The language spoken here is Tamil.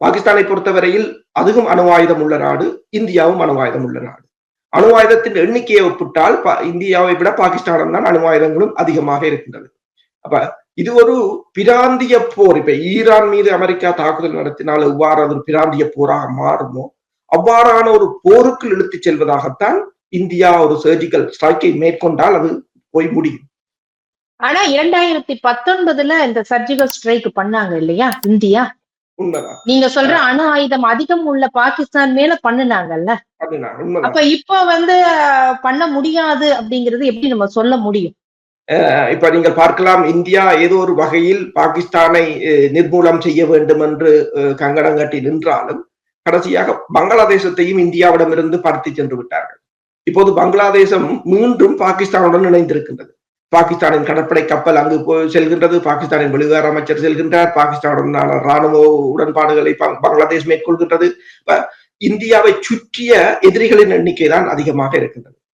பாகிஸ்தானை பொறுத்தவரையில் அதுவும் அணு ஆயுதம் உள்ள நாடு இந்தியாவும் அணு ஆயுதம் உள்ள நாடு. அணு ஆயுதத்தின் எண்ணிக்கையை ஒப்பிட்டால் இந்தியாவை விட பாகிஸ்தானம் தான் அணு ஆயுதங்களும் அதிகமாக இருக்கின்றது. அப்ப இது ஒரு பிராந்திய போர். இப்ப ஈரான் மீது அமெரிக்கா தாக்குதல் நடத்தினால் எவ்வாறு அது ஒரு பிராந்திய போராக மாறுமோ அவ்வாறான ஒரு போருக்கு இழுத்துச் செல்வதாகத்தான் இந்தியா ஒரு சர்ஜிக்கல் ஸ்ட்ரைக்கை மேற்கொண்டால் அது போய் முடியும். ஆனா இரண்டாயிரத்தி பத்தொன்பதுல இந்த சர்ஜிக்கல் ஸ்ட்ரைக் பண்ணாங்க இல்லையா? இந்தியா? நீங்க சொல்ற அணு ஆயுதம் அதிகம் உள்ள பாகிஸ்தான் மேல பண்ணுனாங்கல்ல? அப்ப இப்ப வந்து பண்ண முடியாது அப்படிங்கறது எப்படி நம்ம சொல்ல முடியும்? இப்ப நீங்கள் பார்க்கலாம் இந்தியா ஏதோ ஒரு வகையில் பாகிஸ்தானை நிர்மூலம் செய்ய வேண்டும் என்று அஹ், கங்கணம் கட்டி நின்றாலும் கடைசியாக பங்களாதேசத்தையும் இந்தியாவிடமிருந்து பறத்தி சென்று விட்டார்கள். இப்போது பங்களாதேசம் மீண்டும் பாகிஸ்தானுடன் இணைந்திருக்கின்றது. பாகிஸ்தானின் கடற்படை கப்பல் அங்கு செல்கின்றது. பாகிஸ்தானின் வெளிவார அமைச்சர் செல்கின்றார். பாகிஸ்தானுடனான ராணுவ உடன்பாடுகளை பங்களாதேஷ் மேற்கொள்கின்றது. இந்தியாவை சுற்றிய எதிரிகளின் எண்ணிக்கை தான் அதிகமாக இருக்கின்றது.